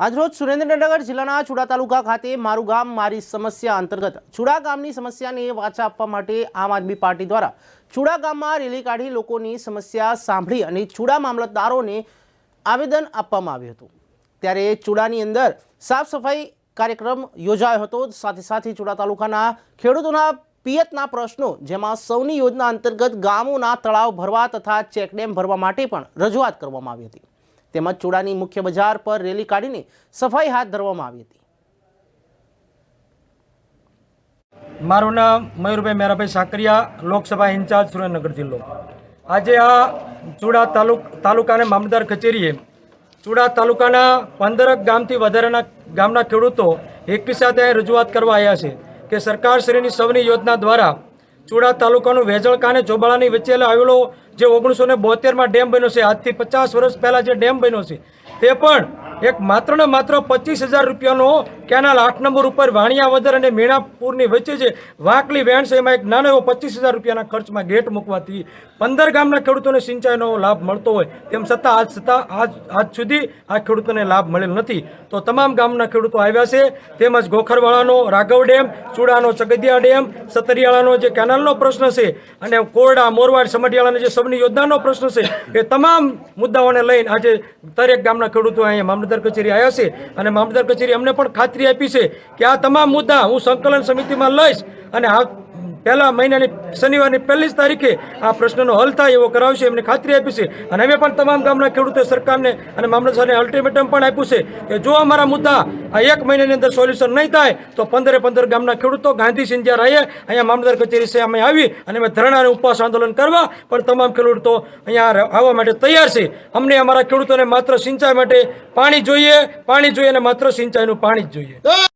આજરોજ સુરેન્દ્રનગર જિલ્લાના ચુડા તાલુકા ખાતે મારું ગામ, મારી સમસ્યા અંતર્ગત ચુડા ગામની સમસ્યાને વાચા આપવા માટે આમ આદમી પાર્ટી દ્વારા ચુડા ગામમાં રેલી કાઢી લોકોની સમસ્યા સાંભળી અને ચુડા મામલતદારોને આવેદન આપવામાં આવ્યું હતું. ત્યારે ચુડાની અંદર સાફ સફાઈ કાર્યક્રમ યોજાયો હતો. સાથે સાથે ચુડા તાલુકાના ખેડૂતોના પિયતના પ્રશ્નો, જેમાં સૌની યોજના અંતર્ગત ગામોના તળાવ ભરવા તથા ચેકડેમ ભરવા માટે પણ રજૂઆત કરવામાં આવી હતી. તેમજ ચુડાની મુખ્ય બજાર પર રેલી કાઢીને સફાઈ હાથ ધરવામાં આવી હતી. મારું નામ મયુરભાઈ મેરાભાઈ સાકરિયા, લોકસભા ઇન્ચાર્જ સુરેન્દ્રનગર જિલ્લો. આજે આ ચુડા તાલુક તાલુકાને મામલદાર કચેરીએ ચુડા તાલુકાના પંદરક ગામથી વધારેના ગામના ખેડૂતો એકબી સાથે રજૂઆત કરવા આવ્યા છે કે સરકારશ્રીની સૌની યોજના દ્વારા ચુડા તાલુકાનું વેજળકા અને ચોબાળાની વચ્ચે આવેલો જે ઓગણીસો ને બોતેરમાં ડેમ બન્યો છે. આજથી પચાસ વર્ષ પહેલાં જે ડેમ બન્યો છે. તે પણ એક માત્ર ને માત્ર પચીસ હજાર રૂપિયાનો કેનાલ આઠ નંબર ઉપર વાણિયાવદર અને મીણાપુરની વચ્ચે જે વાંકલી વેણ છે, એમાં એક નાનો એવો પચીસ હજાર રૂપિયાના ખર્ચમાં ગેટ મૂકવાથી પંદર ગામના ખેડૂતોને સિંચાઈનો લાભ મળતો હોય, તેમ છતાં આજ છતાં આજ આજ સુધી આ ખેડૂતોને લાભ મળેલ નથી. તો તમામ ગામના ખેડૂતો આવ્યા છે, તેમજ ગોખરવાળાનો રાઘવ ડેમ, ચુડાનો ચગદિયા ડેમ, સતરિયાળાનો જે કેનાલનો પ્રશ્ન છે, અને કોરડા, મોરવાડ, સમઢિયાળાની જે સબની યોજનાનો પ્રશ્ન છે, એ તમામ મુદ્દાઓને લઈને આજે દરેક ગામના ખેડૂતો અહીંયા મામલતદાર કચેરી આવ્યા છે અને મામલતદાર કચેરી અમને પણ ખાતરી આપી છે કે આ તમામ મુદ્દા હું સંકલન સમિતિમાં લઈશ અને આ પહેલા મહિનાની શનિવારની પહેલી જ તારીખે આ પ્રશ્નનો હલ થાય એવો કરાવશે એમને ખાતરી આપી છે. અને અમે પણ તમામ ગામના ખેડૂતો સરકારને અને મામલતદારને અલ્ટિમેટમ પણ આપ્યું છે કે જો અમારા મુદ્દા આ એક મહિનાની અંદર સોલ્યુશન નહીં થાય, તો પંદરે પંદર ગામના ખેડૂતો ગાંધી સિંધિયા રહીએ અહીંયા મામલતદાર કચેરી છે, અમે આવી અને અમે ધરણા અને ઉપવાસ આંદોલન કરવા પણ તમામ ખેડૂતો અહીંયા આવવા માટે તૈયાર છે. અમને અમારા ખેડૂતોને માત્ર સિંચાઈ માટે પાણી જોઈએ પાણી જોઈએ અને માત્ર સિંચાઈનું પાણી જ જોઈએ.